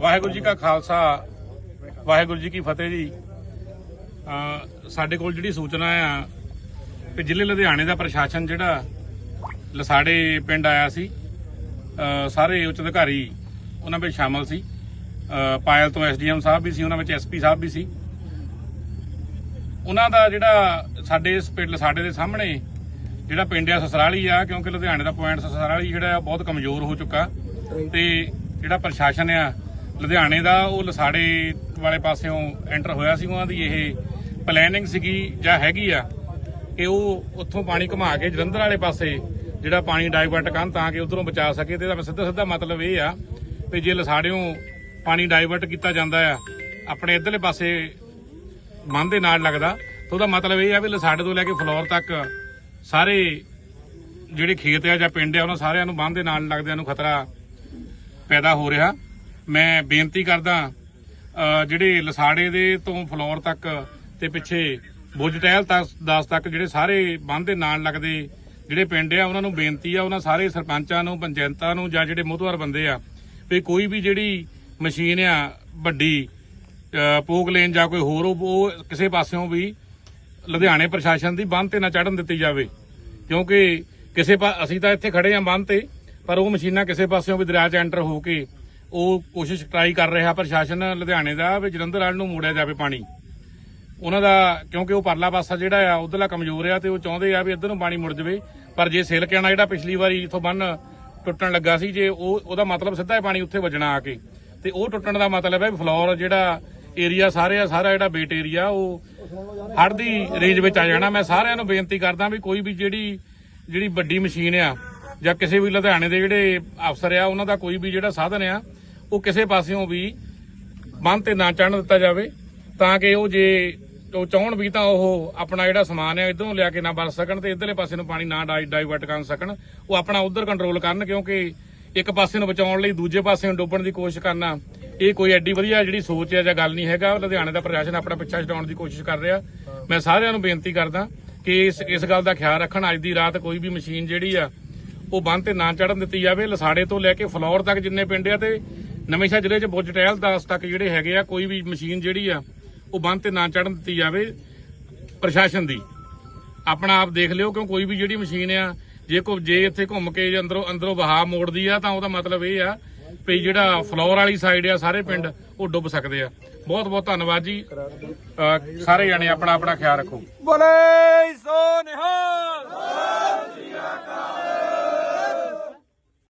ਵਾਹਿਗੁਰੂ ਜੀ ਕਾ ਖਾਲਸਾ, ਵਾਹਿਗੁਰੂ ਜੀ ਕੀ ਫਤਿਹ ਜੀ। ਸਾਡੇ ਕੋਲ ਜਿਹੜੀ ਸੂਚਨਾ ਆ ਕਿ ਜ਼ਿਲ੍ਹੇ ਲੁਧਿਆਣੇ ਦਾ ਪ੍ਰਸ਼ਾਸਨ ਜਿਹੜਾ ਲਸਾੜੇ ਪਿੰਡ ਆਇਆ ਸੀ ਸਾਰੇ ਉੱਚ ਅਧਿਕਾਰੀ ਉਹਨਾਂ ਵਿੱਚ ਸ਼ਾਮਲ ਸੀ। ਪਾਇਲ ਤੋਂ ਐਸਡੀਐਮ ਸਾਹਿਬ ਵੀ ਸੀ, ਉਹਨਾਂ ਵਿੱਚ ਐਸਪੀ ਸਾਹਿਬ ਵੀ ਸੀ। ਉਹਨਾਂ ਦਾ ਜਿਹੜਾ ਸਾਡੇ ਇਸ ਪਿੰਡ ਲਸਾੜੇ ਦੇ ਸਾਹਮਣੇ ਜਿਹੜਾ ਪਿੰਡ ਆ ਸਸਰਾਲੀ ਆ, ਕਿਉਂਕਿ ਲੁਧਿਆਣੇ ਦਾ ਪੁਆਇੰਟ ਸਸਰਾਲੀ ਜਿਹੜਾ ਬਹੁਤ ਕਮਜ਼ੋਰ ਹੋ ਚੁੱਕਾ। ਤੇ ਜਿਹੜਾ ਪ੍ਰਸ਼ਾਸਨ ਆ ਲੁਧਿਆਣੇ ਦਾ ਉਹ ਲਸਾੜੇ ਵਾਲੇ ਪਾਸਿਓਂ ਐਂਟਰ ਹੋਇਆ ਸੀ, ਉਹਨਾਂ ਦੀ ਇਹ ਪਲੈਨਿੰਗ ਸੀਗੀ ਜਾਂ ਹੈਗੀ ਆ ਕਿ ਉਹ ਉੱਥੋਂ ਪਾਣੀ ਘੁਮਾ ਕੇ ਜਲੰਧਰ ਵਾਲੇ ਪਾਸੇ ਜਿਹੜਾ ਪਾਣੀ ਡਾਈਵਰਟ ਕਰਨ ਤਾਂ ਕਿ ਉਧਰੋਂ ਬਚਾ ਸਕੇ ਤੇ ਇਹਦਾ ਸਿੱਧਾ ਸਿੱਧਾ ਮਤਲਬ ਇਹ ਆ ਵੀ ਜੇ ਲਸਾੜਿਓਂ ਪਾਣੀ ਡਾਈਵਰਟ ਕੀਤਾ ਜਾਂਦਾ ਆ, ਆਪਣੇ ਇਧਰਲੇ ਪਾਸੇ ਮਨ ਦੇ ਨਾਲ ਲੱਗਦਾ, ਤਾਂ ਉਹਦਾ ਮਤਲਬ ਇਹ ਆ ਵੀ ਲਸਾੜੇ ਤੋਂ ਲੈ ਕੇ ਫਲੋਰ ਤੱਕ ਸਾਰੇ ਜਿਹੜੇ ਖੇਤ ਆ ਜਾਂ ਪਿੰਡ ਆ, ਉਹਨਾਂ ਸਾਰਿਆਂ ਨੂੰ ਬੰਨ ਦੇ ਨਾਲ ਲੱਗਦਿਆਂ ਨੂੰ ਖਤਰਾ ਪੈਦਾ ਹੋ ਰਿਹਾ। ਮੈਂ ਬੇਨਤੀ ਕਰਦਾ ਜਿਹੜੇ ਲਸਾੜੇ ਦੇ ਤੋਂ ਫਲੋਰ ਤੱਕ ਤੇ ਪਿੱਛੇ ਬੁੱਝ ਟਹਿਲ ਤੱਕ 10 ਤੱਕ ਜਿਹੜੇ ਸਾਰੇ ਬੰਦ ਦੇ ਨਾਲ ਲੱਗਦੇ ਜਿਹੜੇ ਪਿੰਡ ਆ ਉਹਨਾਂ ਨੂੰ ਬੇਨਤੀ ਆ ਉਹਨਾਂ ਸਾਰੇ ਸਰਪੰਚਾਂ ਨੂੰ ਪੰਚਾਇਤਾਂ ਨੂੰ ਜਾਂ ਜਿਹੜੇ ਮੋਹਤਵਾਰ ਬੰਦੇ ਆ ਵੀ ਕੋਈ ਵੀ ਜਿਹੜੀ ਮਸ਼ੀਨ ਆ ਵੱਡੀ ਅ, ਪੋਕ ਲੇਨ ਜਾਂ ਕੋਈ ਹੋਰ ਉਹ ਉਹ ਕਿਸੇ ਪਾਸਿਓਂ ਵੀ ਲੁਧਿਆਣੇ ਪ੍ਰਸ਼ਾਸਨ ਦੀ ਬੰਨ ਤੇ ਨਾ ਚੜਨ ਦਿੱਤੀ ਜਾਵੇ। ਕਿਉਂਕਿ ਕਿਸੇ ਪਾ ਅਸੀਂ ਤਾਂ ਇੱਥੇ ਖੜੇ ਆਂ ਬੰਨ ਤੇ ਪਰ ਉਹ ਮਸ਼ੀਨਾਂ ਕਿਸੇ ਪਾਸਿਓਂ ਵੀ ਦਰਿਆ 'ਚ ਐਂਟਰ ਹੋ ਕੇ ਉਹ ਕੋਸ਼ਿਸ਼ ਟਰਾਈ ਕਰ ਰਿਹਾ ਪ੍ਰਸ਼ਾਸਨ ਲੁਧਿਆਣੇ ਦਾ ਵੀ ਜਲੰਧਰ ਵਾਲ ਨੂੰ ਮੋੜਿਆ ਜਾਵੇ ਪਾਣੀ। ਉਹਨਾਂ ਦਾ, ਕਿਉਂਕਿ ਉਹ ਪਰਲਾ ਪਾਸਾ ਜਿਹੜਾ ਆ, ਉਧਰਲਾ ਕਮਜ਼ੋਰ ਆ ਤੇ ਉਹ ਚਾਹੁੰਦੇ ਆ ਵੀ ਇੱਧਰ ਨੂੰ ਪਾਣੀ ਮੁੜ ਜਾਵੇ। ਪਰ ਜੇ ਸਿਲਕਿਆਣਾ ਜਿਹੜਾ ਪਿਛਲੀ ਵਾਰੀ ਇਥੋਂ ਬੰਨ ਟੁੱਟਣ ਲੱਗਾ ਸੀ, ਜੇ ਉਹ, ਉਹਦਾ ਮਤਲਬ ਸਿੱਧਾ ਹੀ ਪਾਣੀ ਉੱਥੇ ਵੱਜਣਾ ਆ ਕੇ। ਤੇ ਉਹ ਟੁੱਟਣ ਦਾ ਮਤਲਬ ਹੈ ਵੀ ਫਲੋਰ ਜਿਹੜਾ ਏਰੀਆ ਸਾਰੇ ਆ, ਸਾਰਾ ਜਿਹੜਾ ਬੇਟ ਏਰੀਆ, ਉਹ ਹੜ੍ਹ ਦੀ ਰੇਂਜ ਵਿੱਚ ਆ ਜਾਣਾ। ਮੈਂ ਸਾਰਿਆਂ ਨੂੰ ਬੇਨਤੀ ਕਰਦਾ ਵੀ ਕੋਈ ਵੀ ਜਿਹੜੀ ਜਿਹੜੀ ਵੱਡੀ ਮਸ਼ੀਨ ਆ ਜਾਂ ਕਿਸੇ ਵੀ ਲੁਧਿਆਣੇ ਦੇ ਜਿਹੜੇ ਅਫਸਰ ਆ, ਉਹਨਾਂ ਦਾ ਕੋਈ ਵੀ ਜਿਹੜਾ ਸਾਧਨ ਆ ਉਹ ਕਿਸੇ ਪਾਸਿਓਂ ਵੀ ਬੰਨ ਤੇ ਨਾ ਚੜਨ ਦਿੱਤਾ ਜਾਵੇ, ਤਾਂ ਕਿ ਉਹ ਜੇ ਉਹ ਚਾਹਣ ਵੀ ਤਾਂ ਉਹ ਆਪਣਾ ਜਿਹੜਾ ਸਮਾਨ ਹੈ ਇਧਰੋਂ ਲਿਆ ਕੇ ਨਾ ਵਰਤ ਸਕਣ ਤੇ ਇਧਰਲੇ ਪਾਸੇ ਨੂੰ ਪਾਣੀ ਨਾ ਡਾਈ- ਡਾਈਵਰਟ ਕਰ ਸਕਣ। ਉਹ ਆਪਣਾ ਉਧਰ ਕੰਟਰੋਲ ਕਰਨ, ਕਿਉਂਕਿ ਇੱਕ ਪਾਸੇ ਨੂੰ ਬਚਾਉਣ ਲਈ ਦੂਜੇ ਪਾਸੇ ਨੂੰ ਡੋਬਣ ਦੀ ਕੋਸ਼ਿਸ਼ ਕਰਨਾ, ਇਹ ਕੋਈ ਐਡੀ ਵਧੀਆ ਜਿਹੜੀ ਸੋਚ ਹੈ ਜਾਂ ਗੱਲ ਨਹੀਂ ਹੈਗਾ। ਲੁਧਿਆਣੇ ਦਾ ਪ੍ਰਸ਼ਾਸਨ ਆਪਣਾ ਪਿੱਛਾ ਛਡਾਉਣ ਦੀ ਕੋਸ਼ਿਸ਼ ਕਰ ਰਿਹਾ। ਮੈਂ ਸਾਰਿਆਂ ਨੂੰ ਬੇਨਤੀ ਕਰਦਾ ਕਿ ਇਸ ਇਸ ਗੱਲ ਦਾ ਖਿਆਲ ਰੱਖਣ। ਅੱਜ ਦੀ ਰਾਤ ਕੋਈ ਵੀ ਮਸ਼ੀਨ ਜਿਹੜੀ ਆ, ਉਹ ਬੰਦ ਤੇ ਨਾ ਚੜਨ ਦਿੱਤੀ ਜਾਵੇ। ਲਸਾੜੇ ਤੋਂ ਲੈ ਕੇ ਫਲੋਰ ਤੱਕ ਜਿੰਨੇ ਪਿੰਡ ਆ ਤੇ ਨਵੇਂਸ਼ਾ ਜ਼ਿਲ੍ਹੇ 'ਚ ਬੁੱਜ ਟਹਿਲ ਦਾਸ ਤੱਕ ਜਿਹੜੇ ਹੈਗੇ ਆ, ਕੋਈ ਵੀ ਮਸ਼ੀਨ ਜਿਹੜੀ ਆ, ਉਹ ਬੰਦ ਤੇ ਨਾ ਚੜਨ ਦਿੱਤੀ ਜਾਵੇ ਪ੍ਰਸ਼ਾਸਨ ਦੀ। ਆਪਣਾ ਆਪ ਦੇਖ ਲਿਓ ਕਿਉਂ ਕੋਈ ਵੀ ਜਿਹੜੀ ਮਸ਼ੀਨ ਆ, ਜੇ ਕੋ ਜੇ ਇੱਥੇ ਘੁੰਮ ਕੇ ਅੰਦਰੋਂ ਅੰਦਰੋਂ ਵਹਾ ਮੋੜਦੀ ਆ, ਤਾਂ ਉਹਦਾ ਮਤਲਬ ਇਹ ਆ ਵੀ ਜਿਹੜਾ ਫਲੋਰ ਵਾਲੀ ਸਾਈਡ ਆ, ਸਾਰੇ ਪਿੰਡ ਉਹ ਡੁੱਬ ਸਕਦੇ ਆ। ਬਹੁਤ ਬਹੁਤ ਧੰਨਵਾਦ ਜੀ। ਸਾਰੇ ਜਾਣੇ ਆਪਣਾ ਆਪਣਾ ਖਿਆਲ ਰੱਖੋ। ਬੋਲੇ ਸੋ ਨਿਹਾਲ।